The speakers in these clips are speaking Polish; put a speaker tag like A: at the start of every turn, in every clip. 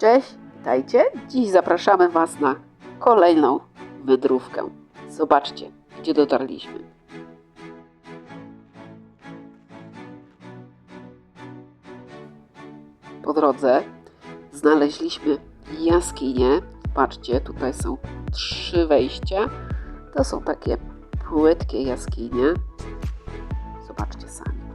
A: Cześć, witajcie. Dziś zapraszamy Was na kolejną wędrówkę. Zobaczcie, gdzie dotarliśmy. Po drodze znaleźliśmy jaskinię. Patrzcie, tutaj są trzy wejścia. To są takie płytkie jaskinie. Zobaczcie sami.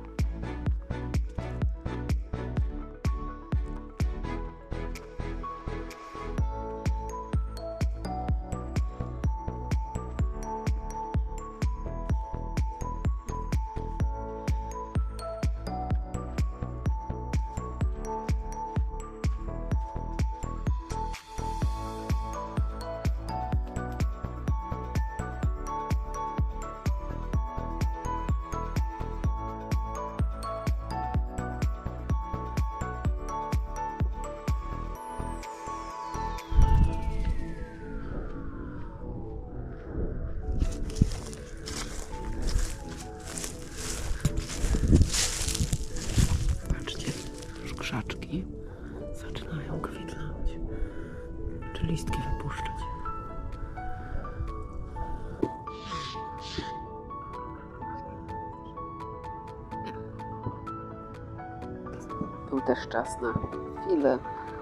A: Był też czas na chwilę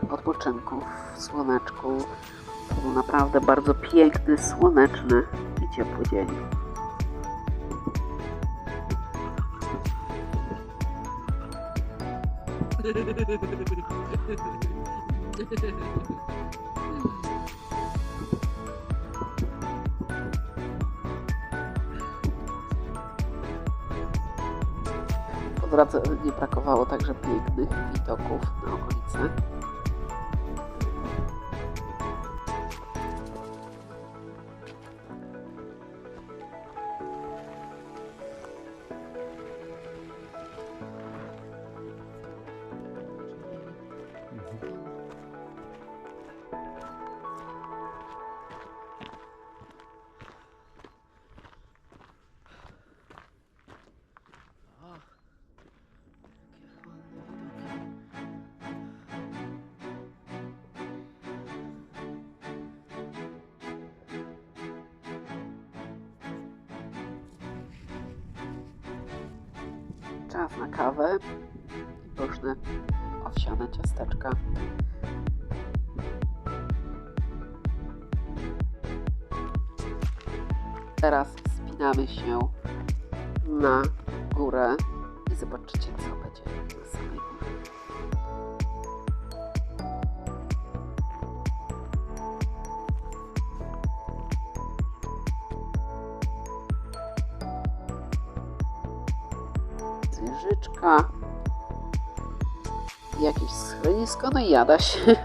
A: odpoczynku w słoneczku. To był naprawdę bardzo piękny, słoneczny i ciepły dzień. Drodze nie brakowało także pięknych widoków na okolice. Czas na kawę i pyszne owsiane ciasteczka. Teraz wspinamy się na górę i zobaczycie, co będzie na samej górze. Zwierzyczka. Jakieś schronisko, no i jada się.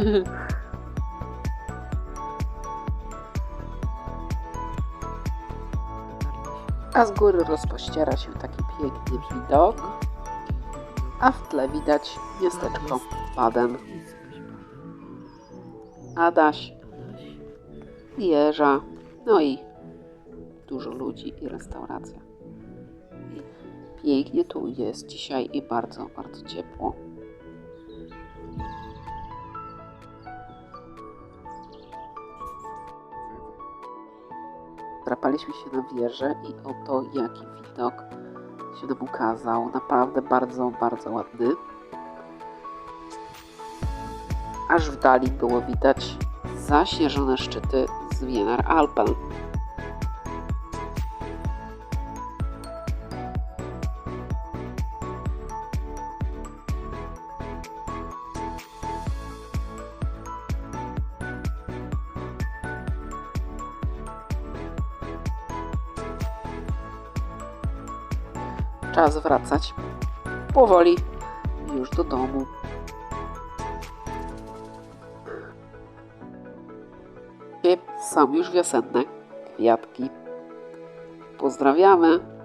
A: A z góry rozpościera się taki piękny widok, a w tle widać miasteczko Baden. Adaś, wieża, no i dużo ludzi i restauracja. Pięknie tu jest dzisiaj i bardzo, bardzo ciepło. Drapaliśmy się na wieżę i oto jaki widok się nam ukazał. Naprawdę bardzo, bardzo ładny. Aż w dali było widać zaśnieżone szczyty z Wiener Alpen. Czas wracać powoli już do domu. Są już wiosenne kwiatki. Pozdrawiamy.